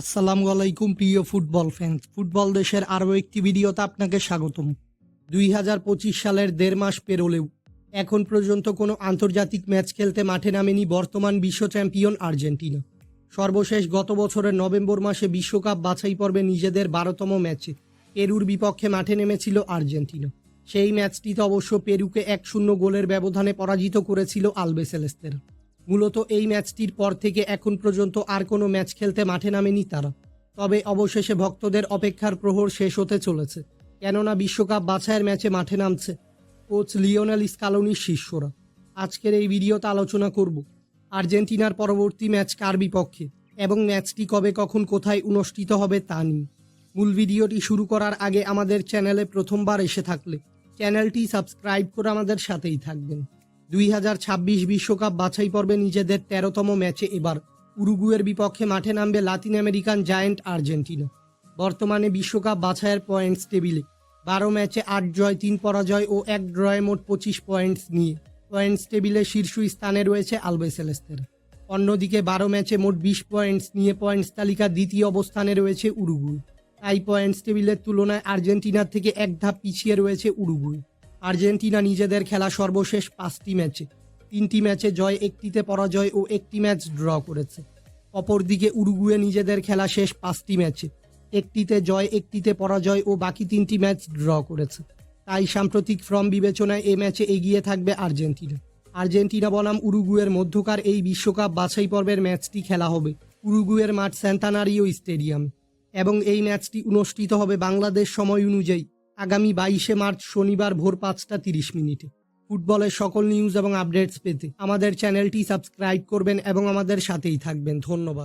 আসসালামু আলাইকুম, প্রিয় ফুটবল ফ্যান্স ফুটবল দেশের আরও একটি ভিডিওতে আপনাকে স্বাগতম। দুই হাজার পঁচিশ সালের দেড় মাস পেরোলেও এখন পর্যন্ত কোনো আন্তর্জাতিক ম্যাচ খেলতে মাঠে নামেনি বর্তমান বিশ্ব চ্যাম্পিয়ন আর্জেন্টিনা। সর্বশেষ গত বছরের নভেম্বর মাসে বিশ্বকাপ বাছাই পর্বে নিজেদের বারোতম ম্যাচে পেরুর বিপক্ষে মাঠে নেমেছিল আর্জেন্টিনা। সেই ম্যাচটিতে অবশ্য পেরুকে এক শূন্য গোলের ব্যবধানে পরাজিত করেছিল আলবেসেলেস্তের। মূলত এই ম্যাচটির পর থেকে এখন পর্যন্ত আর কোনো ম্যাচ খেলতে মাঠে নামেনি তারা। তবে অবশেষে ভক্তদের অপেক্ষার প্রহর শেষ হতে চলেছে, কেননা বিশ্বকাপ বাছাইয়ের ম্যাচে মাঠে নামছে কোচ লিওনেল স্কালোনির শিষ্যরা। আজকের এই ভিডিওতে আলোচনা করব আর্জেন্টিনার পরবর্তী ম্যাচ কার বিপক্ষে এবং ম্যাচটি কবে, কখন, কোথায় অনুষ্ঠিত হবে তা নিয়ে। মূল ভিডিওটি শুরু করার আগে আমাদের চ্যানেলে প্রথমবার এসে থাকলে চ্যানেলটি সাবস্ক্রাইব করে আমাদের সাথেই থাকবেন। দুই হাজার ছাব্বিশ বিশ্বকাপ বাছাই পর্বে নিজেদের তেরোতম ম্যাচে এবার উরুগুয়ের বিপক্ষে মাঠে নামবে লাতিন আমেরিকান জায়ান্ট আর্জেন্টিনা। বর্তমানে বিশ্বকাপ বাছাইয়ের পয়েন্টস টেবিলে বারো ম্যাচে আট জয়, তিন পরাজয় ও এক ড্রয়ে মোট পঁচিশ পয়েন্টস নিয়ে পয়েন্টস টেবিলে শীর্ষ স্থানে রয়েছে আলবেসেলেস্তের অন্যদিকে বারো ম্যাচে মোট বিশ পয়েন্টস নিয়ে পয়েন্টস তালিকার দ্বিতীয় অবস্থানে রয়েছে উরুগুই তাই পয়েন্টস টেবিলের তুলনায় আর্জেন্টিনার থেকে এক ধাপ পিছিয়ে রয়েছে উরুগুই আর্জেন্টিনা নিজেদের খেলা সর্বশেষ পাঁচটি ম্যাচে। তিনটি ম্যাচে জয়, একটিতে পরাজয় ও একটি ম্যাচ ড্র করেছে। অপরদিকে উরুগুয়ে নিজেদের খেলা শেষ পাঁচটি ম্যাচে। একটিতে জয়, একটিতে পরাজয় ও বাকি তিনটি ম্যাচ ড্র করেছে। তাই সাম্প্রতিক ফর্ম বিবেচনায় এ ম্যাচে এগিয়ে থাকবে আর্জেন্টিনা। আর্জেন্টিনা বনাম উরুগুয়ের মধ্যকার এই বিশ্বকাপ বাছাই পর্বের ম্যাচটি খেলা হবে উরুগুয়ের মাঠ স্যান্তানারিও স্টেডিয়াম। এবং এই ম্যাচটি অনুষ্ঠিত হবে বাংলাদেশ সময় অনুযায়ী। আগামী বাইশে মার্চ শনিবার ভোর পাঁচটা তিরিশ মিনিটে। ফুটবলের সকল নিউজ এবং আপডেটস পেতে আমাদের চ্যানেলটি সাবস্ক্রাইব করবেন এবং আমাদের সাথেই থাকবেন। ধন্যবাদ।